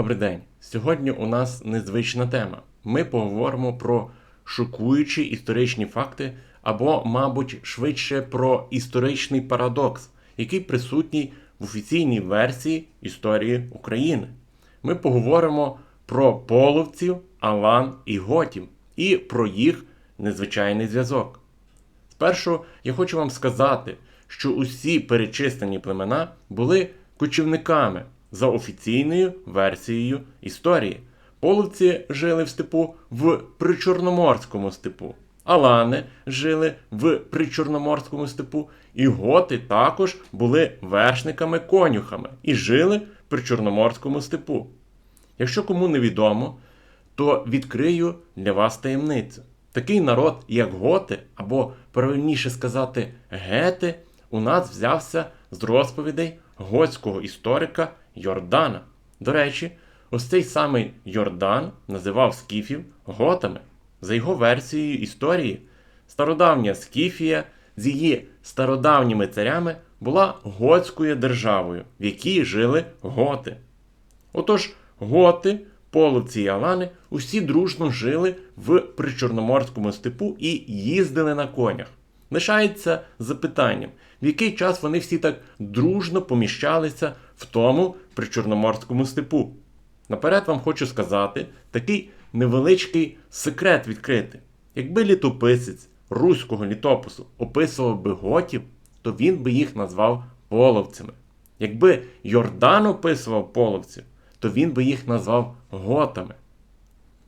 Добрий день. Сьогодні у нас незвична тема. Ми поговоримо про шокуючі історичні факти, або, мабуть, швидше про історичний парадокс, який присутній в офіційній версії історії України. Ми поговоримо про половців, алан і готів і про їх незвичайний зв'язок. Спершу я хочу вам сказати, що усі перечислені племена були кочівниками за офіційною версією історії. Половці жили в степу в причорноморському степу, алани жили в причорноморському степу, і готи також були вершниками-конюхами і жили в причорноморському степу. Якщо кому не відомо, то відкрию для вас таємницю. Такий народ, як готи, або правильніше сказати, гети, у нас взявся з розповідей готського історика Йордана. До речі, ось цей самий Йордан називав скіфів готами. За його версією історії, стародавня Скіфія з її стародавніми царями була готською державою, в якій жили готи. Отож, готи, половці і алани усі дружно жили в причорноморському степу і їздили на конях. Лишається запитанням, в який час вони всі так дружно поміщалися в тому причорноморському степу. Наперед вам хочу сказати такий невеличкий секрет відкрити. Якби літописець руського літопису описував би готів, то він би їх назвав половцями. Якби Йордан описував половців, то він би їх назвав готами.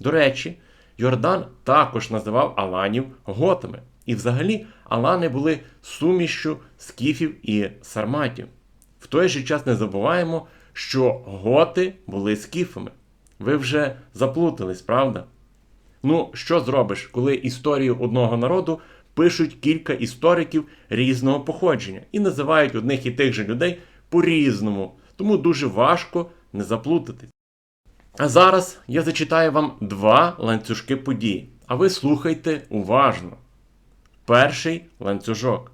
До речі, Йордан також називав Аланів готами. І взагалі Алани були сумішчю скіфів і сарматів. В той же час не забуваємо, що готи були скіфами. Ви вже заплутались, правда? Ну, що зробиш, коли історію одного народу пишуть кілька істориків різного походження і називають одних і тих же людей по-різному, тому дуже важко не заплутатись. А зараз я зачитаю вам два ланцюжки подій, а ви слухайте уважно. Перший ланцюжок.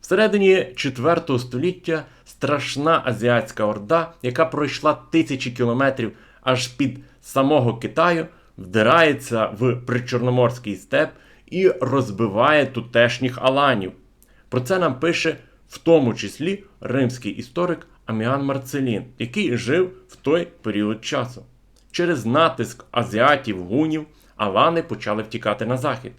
Всередині 4 століття страшна азіатська орда, яка пройшла тисячі кілометрів аж під самого Китаю, вдирається в причорноморський степ і розбиває тутешніх аланів. Про це нам пише в тому числі римський історик Аміан Марцелін, який жив в той період часу. Через натиск азіатів гунів алани почали втікати на захід.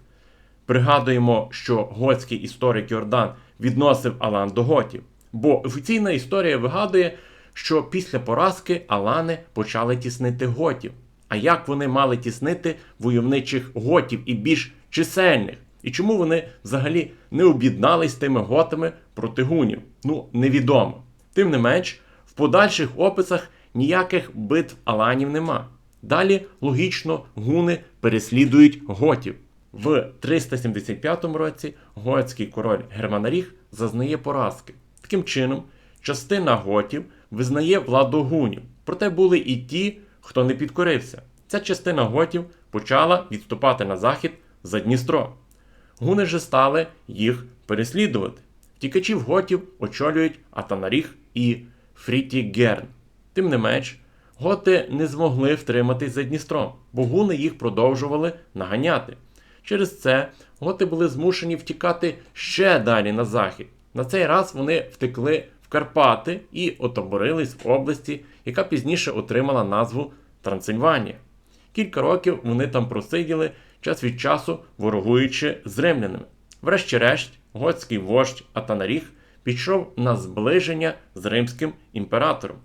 Пригадуємо, що готський історик Йордан відносив Алан до готів, бо офіційна історія вигадує, що після поразки Алани почали тіснити готів. А як вони мали тіснити войовничих готів і більш чисельних? І чому вони взагалі не об'єднались тими готами проти гунів? Ну, невідомо. Тим не менш, в подальших описах ніяких битв Аланів нема. Далі, логічно, гуни переслідують готів. В 375 році готський король Германаріг зазнає поразки. Таким чином, частина готів визнає владу гунів, проте були і ті, хто не підкорився. Ця частина готів почала відступати на захід за Дністро. Гуни же стали їх переслідувати. Втікачів готів очолюють Атанаріг і Фрітігерн. Тим не менш, готи не змогли втриматись за Дністром, бо гуни їх продовжували наганяти. Через це готи були змушені втікати ще далі на захід. На цей раз вони втекли в Карпати і отоборились в області, яка пізніше отримала назву Трансильванія. Кілька років вони там просиділи, час від часу ворогуючи з римлянами. Врешті-решт, готський вождь Атанаріг пішов на зближення з римським імператором.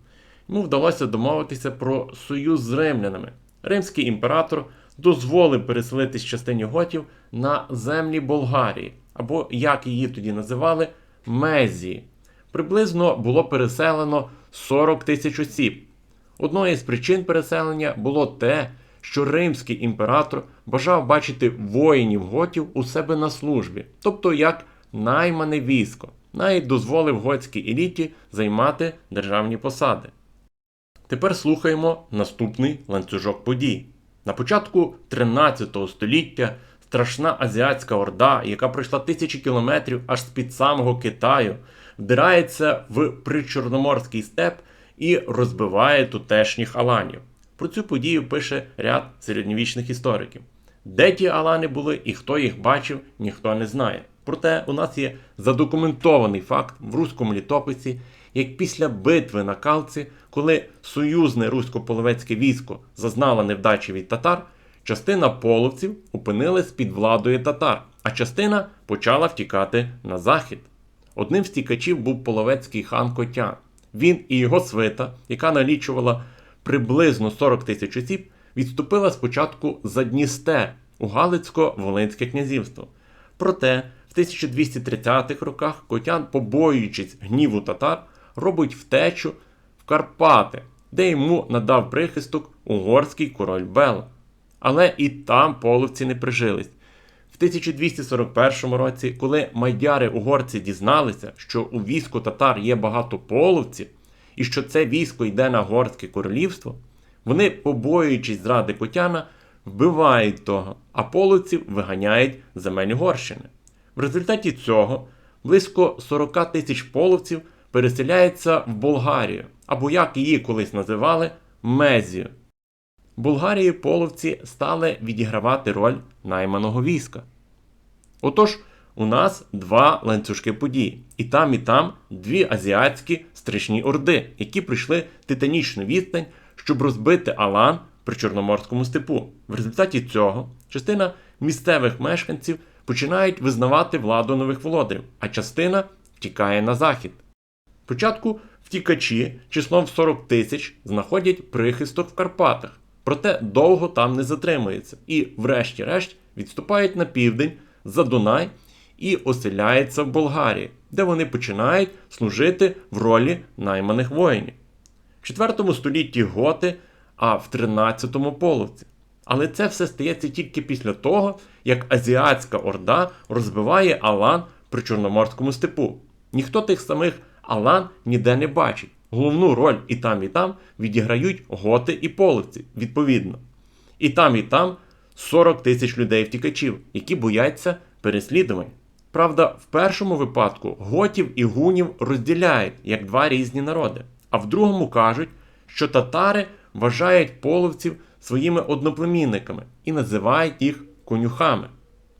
Йому вдалося домовитися про союз з римлянами. Римський імператор дозволив переселитись частині готів на землі Болгарії, або, як її тоді називали, Мезії. Приблизно було переселено 40 тисяч осіб. Одною з причин переселення було те, що римський імператор бажав бачити воїнів готів у себе на службі, тобто як наймане військо, навіть дозволив готській еліті займати державні посади. Тепер слухаємо наступний ланцюжок подій. На початку 13 століття страшна азіатська орда, яка пройшла тисячі кілометрів аж з-під самого Китаю, вдирається в причорноморський степ і розбиває тутешніх аланів. Про цю подію пише ряд середньовічних істориків. Де ті алани були і хто їх бачив, ніхто не знає. Проте у нас є задокументований факт в руському літописі, як після битви на Калці, коли союзне русько-половецьке військо зазнало невдачі від татар, частина половців опинилась під владою татар, а частина почала втікати на захід. Одним з тікачів був половецький хан Котян. Він і його свита, яка налічувала приблизно 40 тисяч осіб, відступила спочатку за Дністер у Галицько-Волинське князівство. Проте в 1230-х роках Котян, побоюючись гніву татар, робить втечу в Карпати, де йому надав прихисток угорський король Бела. Але і там половці не прижились. В 1241 році, коли мадяри-угорці дізналися, що у війську татар є багато половців, і що це військо йде на горське королівство, вони, побоюючись зради Котяна, вбивають того, а половців виганяють земель Угорщини. В результаті цього близько 40 тисяч половців переселяються в Болгарію, або як її колись називали Мезію. Болгарії половці стали відігравати роль найманого війська. Отож, у нас два ланцюжки подій. І там, і там дві азіатські страшні орди, які прийшли титанічну відстань, щоб розбити Алан при Чорноморському степу. В результаті цього частина місцевих мешканців починають визнавати владу нових володарів, а частина втікає на захід. Спочатку втікачі числом в 40 тисяч знаходять прихисток в Карпатах, проте довго там не затримуються і, врешті-решт, відступають на південь за Дунай і оселяються в Болгарії, де вони починають служити в ролі найманих воїнів. В 4 столітті готи, а в 13-му половці. Але це все стається тільки після того, як Азіатська Орда розбиває Алан при Чорноморському степу. Ніхто тих самих Алан ніде не бачить. Головну роль і там, і там відіграють готи і половці, відповідно. І там, і там 40 тисяч людей втікачів, які бояться переслідувань. Правда, в першому випадку готів і гунів розділяють як два різні народи, а в другому кажуть, що татари вважають половців своїми одноплемінниками і називають їх конюхами.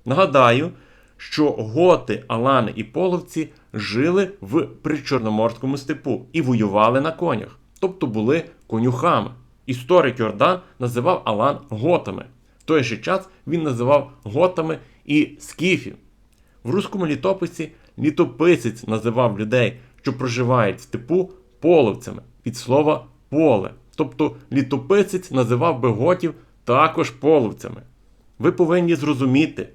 Нагадаю, що готи, алани і половці жили в причорноморському степу і воювали на конях, тобто були конюхами. Історик Йордан називав Алан готами. В той же час він називав готами і скіфів. В руському літописі літописець називав людей, що проживають в степу, половцями від слова поле. Тобто літописець називав би готів також половцями. Ви повинні зрозуміти,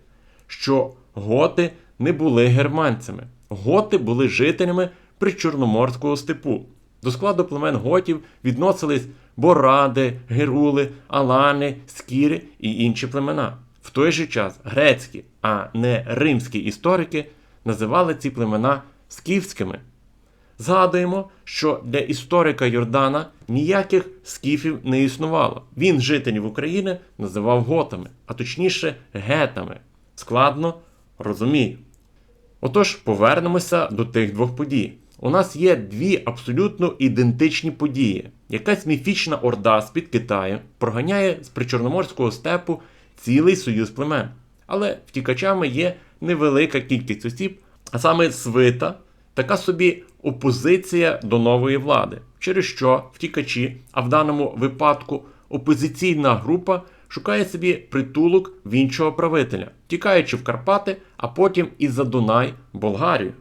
що готи не були германцями. Готи були жителями причорноморського степу. До складу племен готів відносились боради, герули, алани, скіри і інші племена. В той же час грецькі, а не римські історики називали ці племена скіфськими. Згадуємо, що для історика Йордана ніяких скіфів не існувало. Він жителів України називав готами, а точніше гетами. Складно розумію. Отож, повернемося до тих двох подій. У нас є дві абсолютно ідентичні події. Якась міфічна орда з-під Китаю проганяє з причорноморського степу цілий союз племен. Але втікачами є невелика кількість осіб, а саме свита, така собі опозиція до нової влади, через що втікачі, а в даному випадку опозиційна група шукає собі притулок в іншого правителя, тікаючи в Карпати, а потім і за Дунай, Болгарію.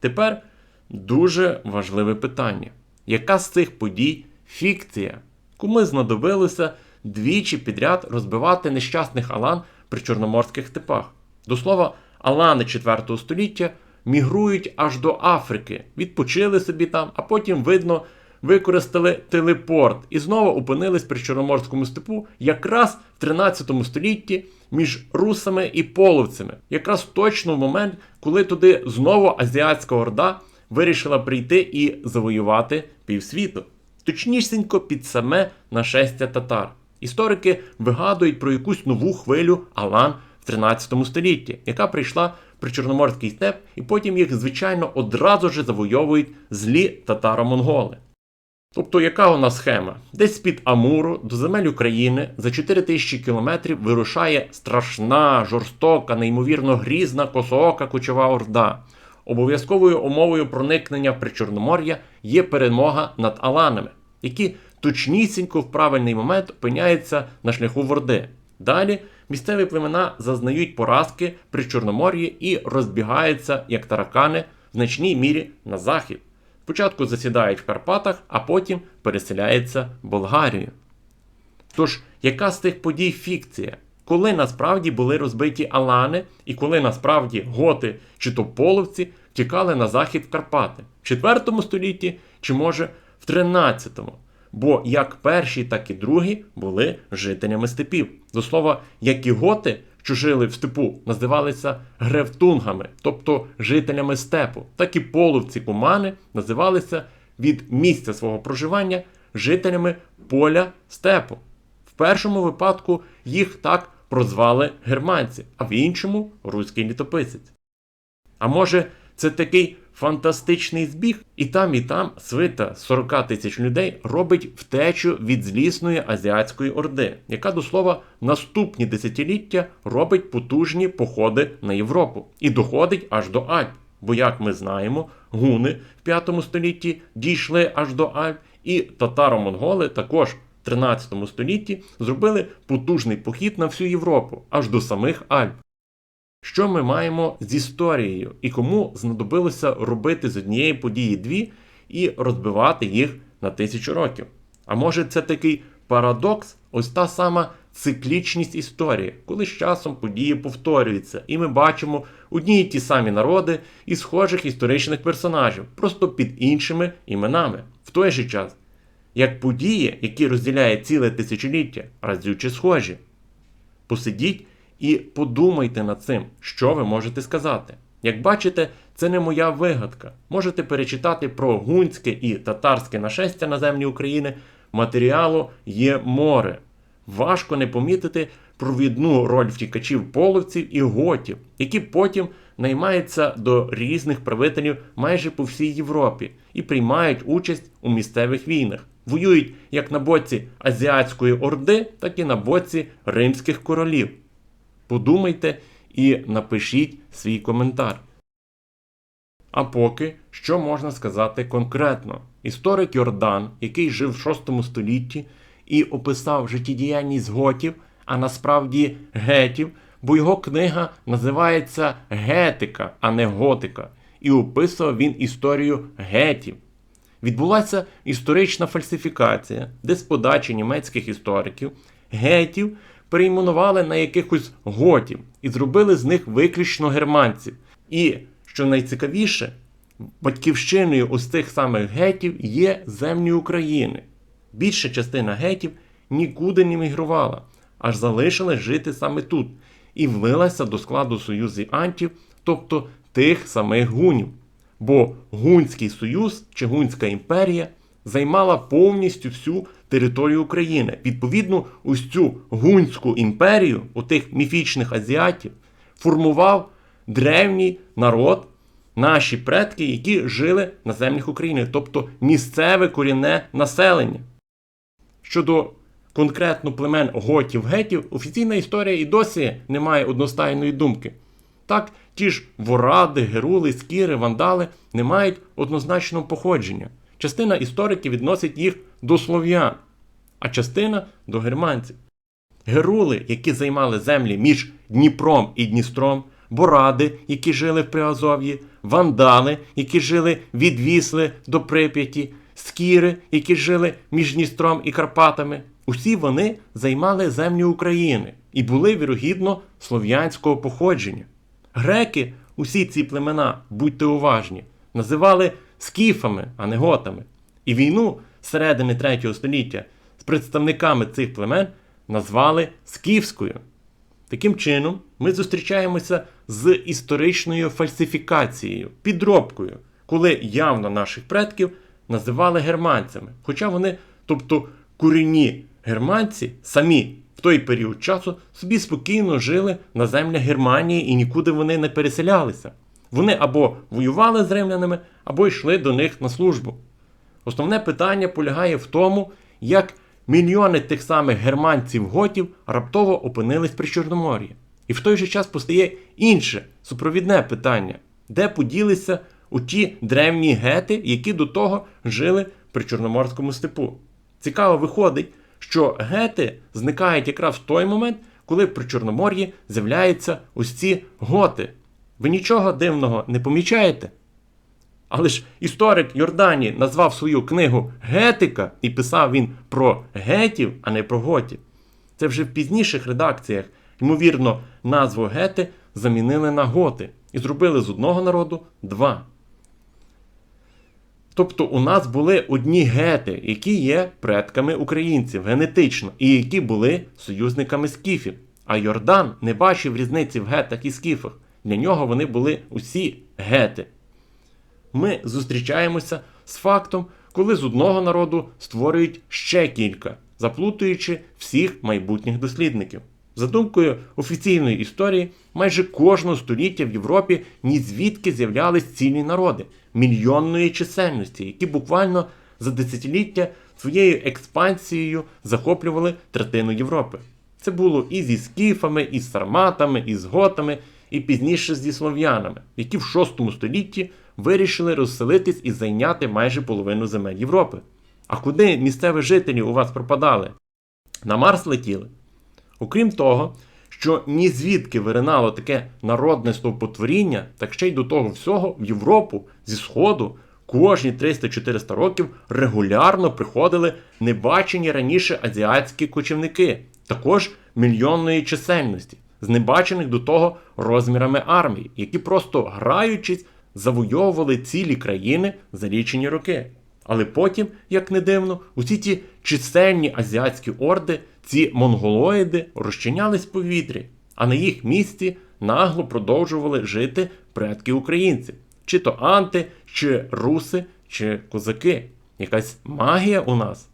Тепер дуже важливе питання: яка з цих подій фікція? Кому знадобилося двічі підряд розбивати нещасних Алан при чорноморських степах? До слова, Алани 4 століття мігрують аж до Африки, відпочили собі там, а потім, видно, використали телепорт і знову опинились при Чорноморському степу якраз в 13 столітті між русами і половцями, якраз точно в момент, коли туди знову азіатська орда вирішила прийти і завоювати півсвіту. Точнісінько під саме нашестя татар. Історики вигадують про якусь нову хвилю Алан в 13 столітті, яка прийшла при Чорноморський степ, і потім їх, звичайно, одразу ж завойовують злі татаро-монголи. Тобто, яка у нас схема? Десь з-під Амуру до земель України за 4000 кілометрів вирушає страшна, жорстока, неймовірно грізна косоока кочова орда. Обов'язковою умовою проникнення Причорномор'я є перемога над Аланами, які точнісінько в правильний момент опиняються на шляху Орди. Далі місцеві племена зазнають поразки при Чорномор'ї і розбігаються, як таракани, в значній мірі на захід. Спочатку засідають в Карпатах, а потім переселяються в Болгарію. Тож, яка з тих подій фікція? Коли насправді були розбиті Алани, і коли насправді готи чи то половці тікали на захід в Карпати в 4 столітті, чи може в 13? Бо як перші, так і другі були жителями степів. До слова, як і готи, що жили в степу, називалися гревтунгами, тобто жителями степу, так і половці кумани називалися від місця свого проживання жителями поля степу. В першому випадку їх так прозвали германці, а в іншому руський літописець. А може, це такий фантастичний збіг, і там, і там свита 40 тисяч людей робить втечу від злісної азіатської орди, яка до слова наступні десятиліття робить потужні походи на Європу і доходить аж до Альп. Бо, як ми знаємо, гуни в 5 столітті дійшли аж до Альп, і татаро-монголи також в 13 столітті зробили потужний похід на всю Європу, аж до самих Альп. Що ми маємо з історією і кому знадобилося робити з однієї події дві і розбивати їх на тисячу років? А може це такий парадокс, ось та сама циклічність історії, коли з часом події повторюються, і ми бачимо одні й ті самі народи і схожих історичних персонажів, просто під іншими іменами. В той же час, як події, які розділяє ціле тисячоліття, разюче схожі. Посидіть і подумайте над цим, що ви можете сказати. Як бачите, це не моя вигадка. Можете перечитати про гунське і татарське нашестя на землі України. Матеріалу є море. Важко не помітити провідну роль втікачів половців і готів, які потім наймаються до різних правителів майже по всій Європі і приймають участь у місцевих війнах. Воюють як на боці Азіатської Орди, так і на боці римських королів. Подумайте і напишіть свій коментар. А поки що можна сказати конкретно? Історик Йордан, який жив в VI столітті і описав життєдіяльність готів, а насправді гетів, бо його книга називається Гетика, а не Готика, і описував він історію гетів. Відбулася історична фальсифікація, де з подачі німецьких істориків гетів перейменували на якихось готів і зробили з них виключно германців. І, що найцікавіше, батьківщиною ось цих самих гетів є землі України. Більша частина гетів нікуди не мігрувала, аж залишилась жити саме тут і влилася до складу союзу антів, тобто тих самих гунів. Бо Гунський союз чи Гунська імперія займала повністю всю територію України. Відповідно, ось цю Гунську імперію, у тих міфічних азіатів, формував древній народ, наші предки, які жили на землях України, тобто місцеве корінне населення. Щодо конкретно племен готів-гетів, офіційна історія і досі не має одностайної думки. Так, ті ж воради, герули, скіри, вандали не мають однозначного походження. Частина істориків відносить їх до слов'ян, а частина до германців. Герули, які займали землі між Дніпром і Дністром, боради, які жили в Приазов'ї, вандали, які жили від Вісли до Прип'яті, скіри, які жили між Дністром і Карпатами. Усі вони займали землю України і були вірогідно слов'янського походження. Греки, усі ці племена, будьте уважні, називали скіфами, а не готами. І війну середини 3 століття з представниками цих племен назвали скіфською. Таким чином, ми зустрічаємося з історичною фальсифікацією, підробкою, коли явно наших предків називали германцями. Хоча вони, тобто корінні германці, самі в той період часу собі спокійно жили на землях Германії і нікуди вони не переселялися. Вони або воювали з римлянами, або йшли до них на службу. Основне питання полягає в тому, як мільйони тих самих германців-готів раптово опинились при Чорномор'ї. І в той же час постає інше супровідне питання, де поділися у ті древні гети, які до того жили при Чорноморському степу. Цікаво виходить, що гети зникають якраз в той момент, коли при Чорномор'ї з'являються ось ці готи. Ви нічого дивного не помічаєте? Але ж історик Йордані назвав свою книгу Гетика і писав він про гетів, а не про готів. Це вже в пізніших редакціях, ймовірно, назву гети замінили на готи і зробили з одного народу два. Тобто у нас були одні гети, які є предками українців генетично, і які були союзниками скіфів. А Йордан не бачив різниці в гетах і скіфах. Для нього вони були усі гети. Ми зустрічаємося з фактом, коли з одного народу створюють ще кілька, заплутуючи всіх майбутніх дослідників. За думкою офіційної історії, майже кожного століття в Європі ні звідки з'являлись цілі народи мільйонної чисельності, які буквально за десятиліття своєю експансією захоплювали третину Європи. Це було і зі скіфами, і з сарматами, і з готами, і пізніше зі слов'янами, які в VI столітті вирішили розселитись і зайняти майже половину земель Європи. А куди місцеві жителі у вас пропадали? На Марс летіли. Окрім того, що ні звідки виринало таке народне стовпотворіння, так ще й до того всього в Європу зі Сходу кожні 300-400 років регулярно приходили небачені раніше азіатські кочівники, також мільйонної чисельності, з небачених до того розмірами армій, які просто граючись завойовували цілі країни за лічені роки. Але потім, як не дивно, усі ті чисельні азіатські орди, ці монголоїди розчинялись в повітрі, а на їх місці нагло продовжували жити предки українців, чи то анти, чи руси, чи козаки. Якась магія у нас.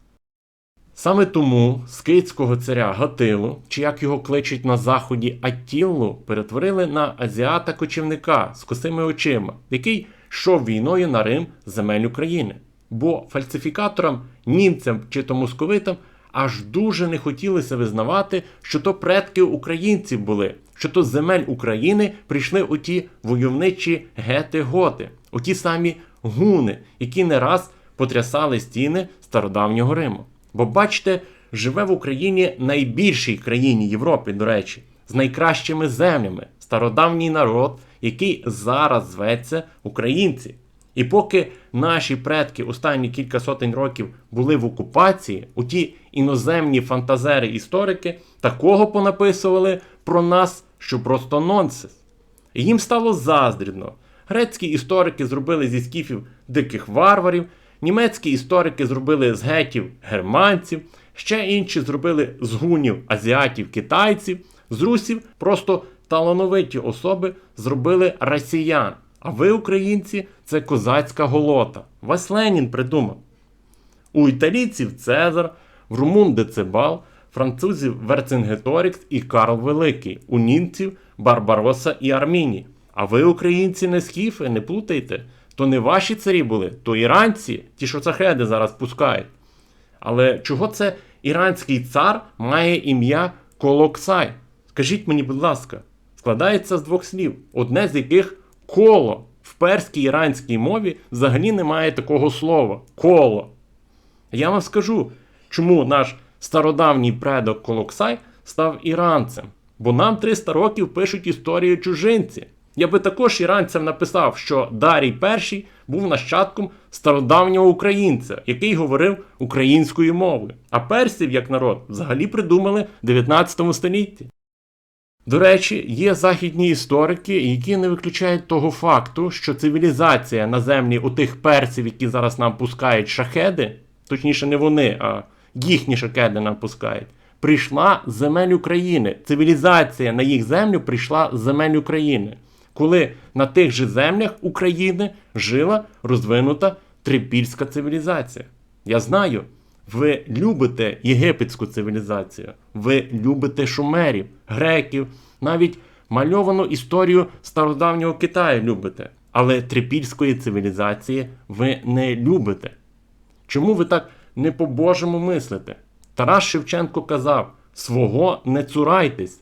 Саме тому скитського царя Гатилу, чи як його кличуть на заході Аттіллу, перетворили на азіата кочівника з косими очима, який йшов війною на Рим земель України. Бо фальсифікаторам, німцям чи то московитам аж дуже не хотілося визнавати, що то предки українців були, що то земель України прийшли оті войовничі гети-готи, оті самі гуни, які не раз потрясали стіни стародавнього Риму. Бо бачите, живе в Україні найбільшій країні Європи, до речі, з найкращими землями, стародавній народ, який зараз зветься українці. І поки наші предки останні кілька сотень років були в окупації, у ті іноземні фантазери-історики такого понаписували про нас, що просто нонсенс. І їм стало заздрідно. Грецькі історики зробили зі скіфів диких варварів, німецькі історики зробили з гетів германців, ще інші зробили з гунів азіатів, китайців, з русів просто талановиті особи зробили росіян. А ви, українці, це козацька голота. Вас Ленін придумав. У італійців Цезар, в румун Децибал, французів Верцингеторікс і Карл Великий, у німців Барбароса і Арміні. А ви, українці, не скіфи, не плутайте. То не ваші царі були, то іранці, ті, що цахеди зараз пускають. Але чого це іранський цар має ім'я Колоксай? Скажіть мені, будь ласка, складається з двох слів, одне з яких коло. В перській іранській мові взагалі немає такого слова коло. Я вам скажу, чому наш стародавній предок Колоксай став іранцем. Бо нам 300 років пишуть історію чужинці. Я би також іранцям написав, що Дарій І був нащадком стародавнього українця, який говорив українською мовою. А персів, як народ, взагалі придумали в 19 столітті. До речі, є західні історики, які не виключають того факту, що цивілізація на землі у тих персів, які зараз нам пускають шахеди, точніше, не вони, а їхні шахеди нам пускають, прийшла з земель України. Цивілізація на їх землю прийшла з земель України, коли на тих же землях України жила розвинута трипільська цивілізація. Я знаю. Ви любите єгипетську цивілізацію, ви любите шумерів, греків, навіть мальовану історію стародавнього Китаю любите, але трипільської цивілізації ви не любите. Чому ви так не по-божому мислите? Тарас Шевченко казав: свого не цурайтесь.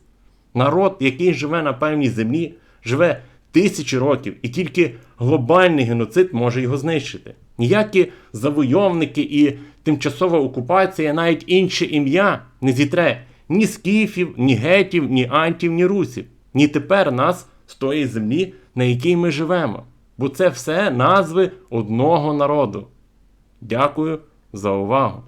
Народ, який живе на певній землі, живе тисячі років, і тільки глобальний геноцид може його знищити. Ніякі завойовники і тимчасова окупація, навіть інше ім'я не зітре ні скіфів, ні гетів, ні антів, ні русів, ні тепер нас з тої землі, на якій ми живемо. Бо це все назви одного народу. Дякую за увагу.